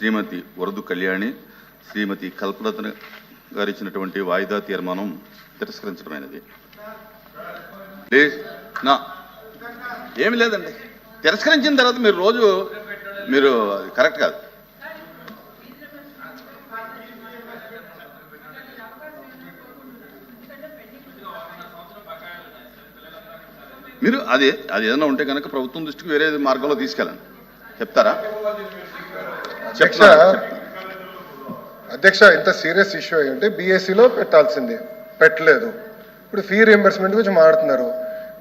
శ్రీమతి వరదు కళ్యాణి శ్రీమతి కల్పలత గారు ఇచ్చినటువంటి వాయిదా తీర్మానం తిరస్కరించడమైనది. నా ఏమి లేదండి. తిరస్కరించిన తర్వాత మీరు రోజు మీరు అది కరెక్ట్ కాదు. మీరు అది అది ఏదైనా ఉంటే కనుక ప్రభుత్వం దృష్టికి వేరే మార్గంలో తీసుకెళ్ళండి. చెప్తారా? అధ్యక్ష అధ్యక్ష ఇంత సీరియస్ ఇష్యూ అయి ఉంటే బీఎస్సీలో పెట్టాల్సింది. పెట్టలేదు. ఇప్పుడు ఫీ రీఎంబర్స్మెంట్ గురించి మాట్లాడుతున్నారు.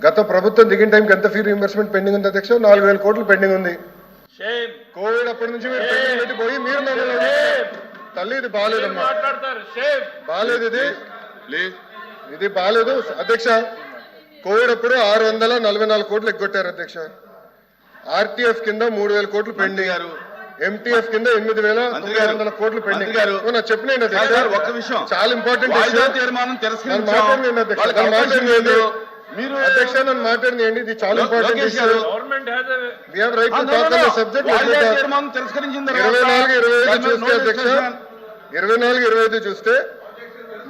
గత ప్రభుత్వం దిగిన టైంకి ఎంత ఫీ రీఎంబర్స్మెంట్ పెండింగ్ ఉంది అధ్యక్ష? నాలుగు వేల కోట్లు పెండింగ్ ఉంది. షేమ్ కోవిడ్ అప్పటి నుంచి మీరు పెండింగ్ పెట్టిపోయి మీరు తల్లి ఇది బాగాలేదమ్మా బాగాలేదు ఇది. ఇది బాగాలేదు అధ్యక్ష కోవిడ్ అప్పుడు ఆరు వందల నలభై నాలుగు కోట్లు ఎగ్గొట్టారు అధ్యక్ష. ఆర్టీఎఫ్ కింద మూడు వేల కోట్లు పెండింగ్ గారు. ఎంటీఎఫ్ కింద ఎనిమిది వేల తొమ్మిది. వందల కోట్లు పెండింగ్. ఒక్క విషయం. చాలా ఇంపార్టెంట్ తీర్మానం మీరు అధ్యక్ష నన్ను ఇది చాలా ఇంపార్టెంట్ లోకేష్ ఇష్యూ గారు. Government has we have right ఆ, to no, no, talk on no. The subject వాయిదా తీర్మానం తిరస్కరించిన తర్వాత ఇరవై నాలుగు ఇరవై ఐదు చూస్తే no అధ్యక్ష. discussion. ఇరవై నాలుగు ఇరవై ఐదు చూస్తే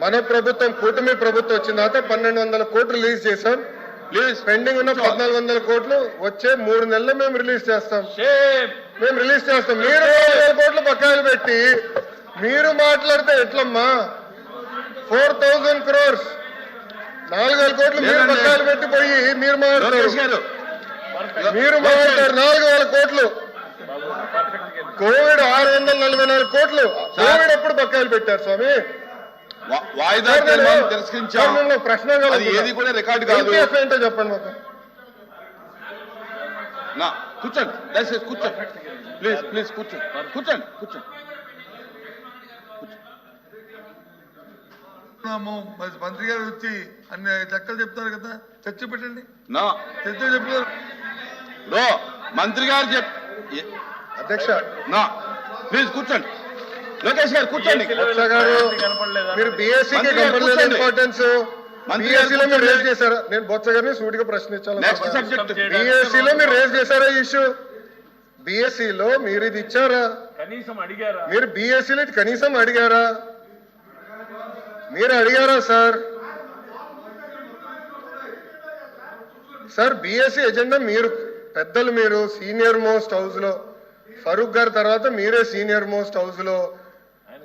మన ప్రభుత్వం కూటమి ప్రభుత్వం వచ్చిన తర్వాత పన్నెండు వందల కోట్లు రిలీజ్ చేశాం. పెండింగ్ ఉన్న పద్నాలుగు వందల కోట్లు వచ్చే మూడు నెలలు మేము రిలీజ్ చేస్తాం. మేము రిలీజ్ చేస్తాం. మీరు కోట్లు బకాయిలు పెట్టి మీరు మాట్లాడితే ఎట్లమ్మా? ఫోర్ థౌజండ్ క్రోర్స్ నాలుగు వేల కోట్లు మీరు. బకాయిలు పెట్టి పోయి మీరు గారు. మీరు మాట్లాడారు. నాలుగు వేల కోట్లు. కోవిడ్ ఆరు వందల నలభై నాలుగు కోట్లు. కోవిడ్ ఎప్పుడు బకాయిలు పెట్టారు స్వామి? వాయిదా తీర్మానం సార్, తిరస్కరించాం. నేను ప్రశ్న అది. ఏది కూడా రికార్డు కాదు. ఏంటో చెప్పండి మాకు. నా కూర్చోండి. దయచేసి కూర్చోండి. ప్లీజ్ ప్లీజ్ కూర్చోండి. కూర్చోండి కూర్చోండి. మరి మంత్రి గారు వచ్చి అన్ని లెక్కలు చెప్తారు కదా చర్చ పెట్టండి. నా. చర్చ చెప్తారు. మంత్రి గారు చెప్ అధ్యక్ష. నా. ప్లీజ్ కూర్చోండి. లోకేష్ గారు కూర్చోండి. గారు మీరు బీఎస్సీ. ఇంపార్టెన్స్ బీఎస్సీలో మీరు. రేజ్ చేశారా. నేను బొత్స గారిని సూటిగా సబ్జెక్ట్ బీఎస్సీలో మీరు రేజ్ చేశారా ఇష్యూ బీఎస్సీలో మీరు ఇది ఇచ్చారా? కనీసం అడిగారా? మీరు బీఎస్సీలో ఇది కనీసం అడిగారా? మీరు అడిగారా సార్? సార్ బీఎస్సీ ఎజెండా మీరు పెద్దలు మీరు సీనియర్ మోస్ట్ హౌస్లో. ఫరూక్ గారి తర్వాత మీరే సీనియర్ మోస్ట్ హౌస్లో.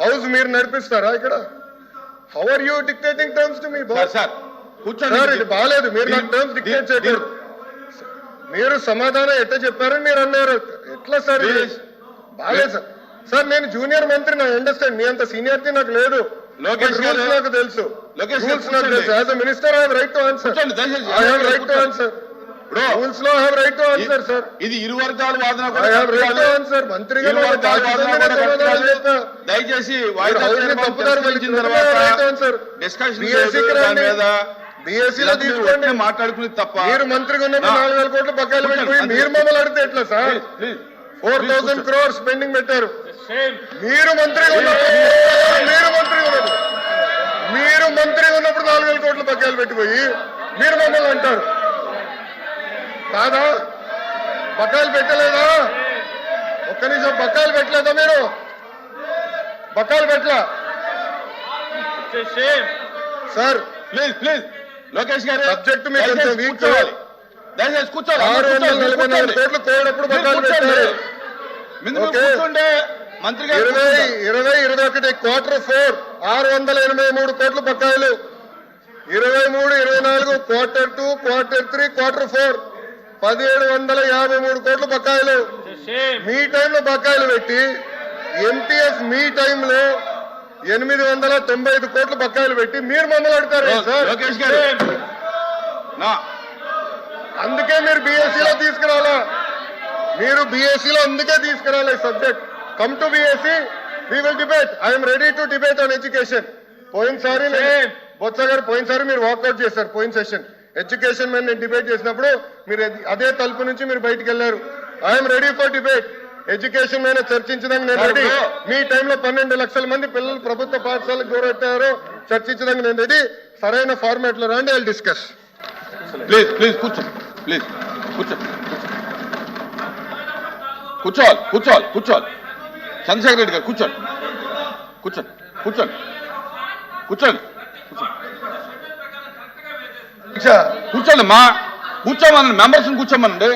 హౌస్ మీరు నడిపిస్తారా ఇక్కడ? How are you dictating terms to me sir కూర్చోండి. బాగాలేదు. మీరు నాకు టర్మ్స్ డిక్టేట్ చేయకూడదు. మీరు సమాధానం ఎట్లా చెప్పారని మీరు అన్నారు. ఎట్లా సార్. బాగాలేదు సార్ సార్ నేను జూనియర్ మంత్రి నా అండర్స్టాండ్ మీ అంత సీనియారిటీ నాకు లేదు. రూల్స్ నాకు తెలుసు. రూల్స్ నాకు. తెలుసు. As a minister I right to answer. I have right to. Answer. రూల్స్లో have right to answer sir ఇది ఇరు వర్గాల వాదన I have right to. Answer దయచేసి వాయిదా తప్పుదారి తర్వాత డిస్కషన్ దాని మీద ఒట్టిగా మాట్లాడుకునేది తప్ప మీరు మంత్రిగా ఉన్నప్పుడు నాలుగు వేల కోట్లు బకాయిలు కూర్చోండి, పెట్టిపోయి. మీరు మమ్మల్ని అడిగితే ఎట్లా sir. Four thousand. Crores pending పెట్టారు. మీరు మంత్రిగా ఉన్నప్పుడు మీరు మంత్రిగా ఉన్నప్పుడు మీరు మంత్రిగా ఉన్నప్పుడు నాలుగు వేల కోట్లు బకాయిలు పెట్టిపోయి మీరు మమ్మల్ని అంటారు. కాదా? బకాయిలు పెట్టలేదా? ఒక్క నిమిషం బకాయిలు పెట్టలేదా మీరు? బకాయిలు పెట్టలా? Sir please please. లోకేష్ గారు Subject మీకు. కూర్చోవాలి. దయచేసి కూర్చోవాలి. ఆరు వందల నలభై నాలుగు. కోట్లు కోడప్పుడు బకాయిలు. పెట్టారు. మంత్రి గారు ఇరవై. ఇరవై ఇరవై ఒకటి క్వార్టర్ ఫోర్ ఆరు వందల ఎనభై మూడు కోట్ల బకాయిలు. ఇరవై మూడు ఇరవై నాలుగు quarter two quarter three quarter four పదిహేడు వందల యాభై మూడు కోట్ల బకాయిలు. మీ టైంలో బకాయిలు పెట్టి ఎంటీఎఫ్ మీ టైంలో ఎనిమిది వందల తొంభై ఐదు కోట్ల బకాయిలు పెట్టి మీరు మమ్మల్ని అడుగుతారు సార్? లోకేష్ గారు. నా. అందుకే మీరు బీఎస్సీలో తీసుకురావాలా మీరు బీఎస్సీలో అందుకే తీసుకురావాలి subject come to BSc we will debate I'm ready to debate on education పోయినసారి బొత్స గారు పోయినసారి మీరు వాకౌట్ చేశారు పోయిన సెషన్ ఎడ్యుకేషన్ మీద నేను డిబేట్ చేసినప్పుడు మీరు అది- తలుపు నుంచి మీరు బయటికి వెళ్ళారు. I'm ready for debate. Education మీద చర్చించడానికి నేను రెడీ. మీ టైంలో పన్నెండు లక్షల మంది పిల్లలు ప్రభుత్వ పాఠశాలకు దూరెట్టారు చర్చించడానికి నేను రెడీ. సరైన ఫార్మాట్లో రండి ఐ డిస్కస్ ప్లీజ్ ప్లీజ్ కూర్చో. ప్లీజ్ కూర్చో. కూర్చోవాలి కూర్చోవాలి కూర్చోవాలి. చంద్రశేఖర్ రెడ్డి గారు కూర్చోండి. కూర్చోండి కూర్చోండి. కూర్చోండి. కూర్చోండి మా కూర్చోమనండి మెంబర్స్ని కూర్చోమనండి.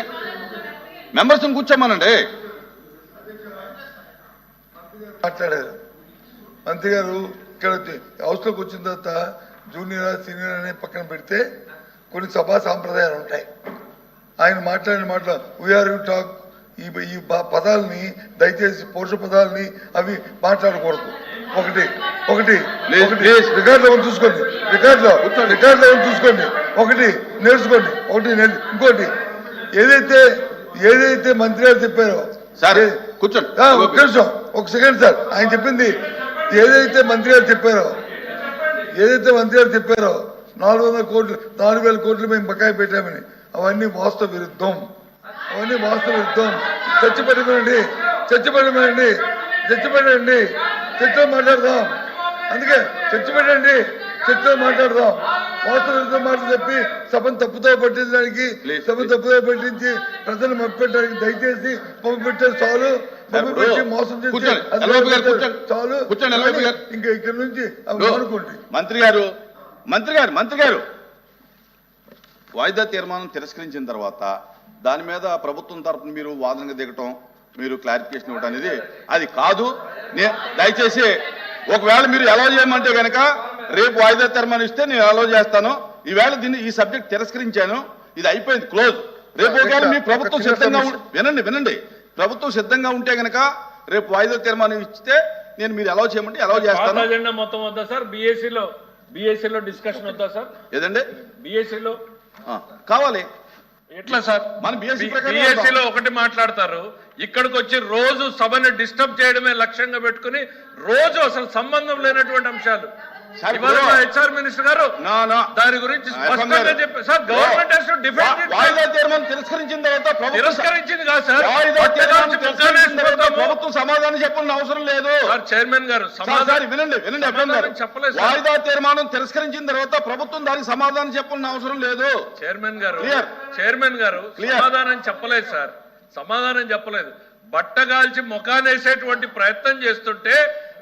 మెంబర్స్ని కూర్చోమనండి. మాట్లాడారు. మంత్రి గారు ఇక్కడ హౌస్లోకి వచ్చిన తర్వాత జూనియర్ సీనియర్ అనే పక్కన పెడితే కొన్ని సభా సాంప్రదాయాలు ఉంటాయి. ఆయన మాట్లాడిన మాటలు వీఆర్ యూ టాక్ ఈ ఈ పదాలని దయచేసి పౌరుష పదాలని అవి మాట్లాడకూడదు. ఒకటి ఒకటి. రికార్డులో ఉంది చూసుకోండి. రికార్డులో రికార్డులో ఉంది చూసుకోండి. ఒకటి నేర్చుకోండి. ఒకటి ఇంకోటి. ఏదైతే ఏదైతే మంత్రి గారు చెప్పారో సార్ కూర్చోండి. నిమిషం ఒక సెకండ్ సార్. ఆయన చెప్పింది ఏదైతే మంత్రి గారు చెప్పారో ఏదైతే మంత్రి గారు చెప్పారో నాలుగు వందల కోట్లు నాలుగు వేల కోట్లు మేము బకాయి పెట్టామని అవన్నీ వాస్తవ విరుద్ధం. అవన్నీ వాస్తవ విరుద్ధం. చర్చ పెట్టమనండి. చర్చ పెట్టమనండి. చర్చ పెట్టండి చర్చలో మాట్లాడదాం. అందుకే చర్చ పెట్టండి. చర్చలో మాట్లాడదాం. వాస్తవ విరుద్ధం మాటలు చెప్పి సభను తప్పుతో పట్టించడానికి సభను. తప్పుదో పట్టించి ప్రజలు మప్పెట్టడానికి దయచేసి పంపు పెట్టారు చాలు. ఇంకా ఇక్కడ నుంచి అనుకోండి మంత్రి గారు మంత్రి గారు మంత్రి గారు. వాయిదా తీర్మానం తిరస్కరించిన తర్వాత దాని మీద ప్రభుత్వం తరపున మీరు వాదనగా దిగటం మీరు క్లారిఫికేషన్ ఇవ్వటం అనేది అది కాదు. నే దయచేసి ఒకవేళ మీరు ఎలా చేయమంటే కనుక రేపు వాయిదా తీర్మానం ఇస్తే నేను అలో చేస్తాను. ఈవేళ దీన్ని ఈ సబ్జెక్ట్ తిరస్కరించాను. ఇది అయిపోయింది క్లోజ్ రేపు ఒకవేళ మీ ప్రభుత్వం సిద్ధంగా. వినండి వినండి. ప్రభుత్వం సిద్ధంగా ఉంటే కనుక రేపు వాయిదా తీర్మానం ఇస్తే నేను మీరు ఎలా చేయమంటే ఎలా పాత చేస్తాను. అజెండా మొత్తం వద్దా సార్? బీఎస్సీలో బీఎస్సీలో డిస్కషన్ వద్దా సార్? ఏదండి? బీఎస్సీలో ఆ, కావాలి. ఎట్లా సార్? మన BSc ప్రకారం బీఎస్సీలో ఒకటి మాట్లాడతారు. ఇక్కడికి వచ్చి రోజు సభని డిస్టర్బ్ చేయడమే లక్ష్యంగా పెట్టుకుని రోజు అసలు సంబంధం లేనటువంటి అంశాలు. హెచ్ఆర్ మినిస్టర్ గారు దాని గురించి స్పష్టంగా సార్ గవర్నమెంట్. తీర్మానం తిరస్కరించిన తర్వాత ప్రభుత్వం తిరస్కరించింది కాదు సార్. ప్రభుత్వం సమాధానం చెప్పాల్సిన అవసరం లేదు చైర్మన్ గారు సమాధానం వినండి వినండి చెప్పలేదు. వాయిదా తీర్మానం తిరస్కరించిన తర్వాత ప్రభుత్వం దానికి సమాధానం చెప్పాల్సిన అవసరం లేదు చైర్మన్ గారు. చైర్మన్ గారు. సమాధానం చెప్పలేదు సార్ సమాధానం చెప్పలేదు బట్టగాల్చి ముఖానేసేటువంటి ప్రయత్నం చేస్తుంటే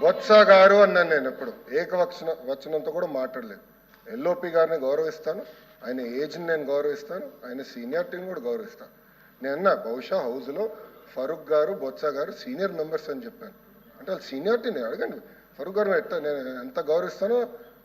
బొత్స గారు అన్నాను నేను ఎప్పుడు. ఏకవచన వచనంతో కూడా మాట్లాడలేదు. ఎల్ఓపి గారిని గౌరవిస్తాను. ఆయన ఏజ్ని నేను గౌరవిస్తాను. ఆయన సీనియారిటీని కూడా గౌరవిస్తాను. నేను అన్నా బహుశా హౌస్లో ఫరూక్ గారు బొత్స గారు సీనియర్ మెంబర్స్ అని చెప్పాను. అంటే వాళ్ళు సీనియారిటీని అడగండి. ఫరూక్ గారు ఎట్లా నేను ఎంత గౌరవిస్తానో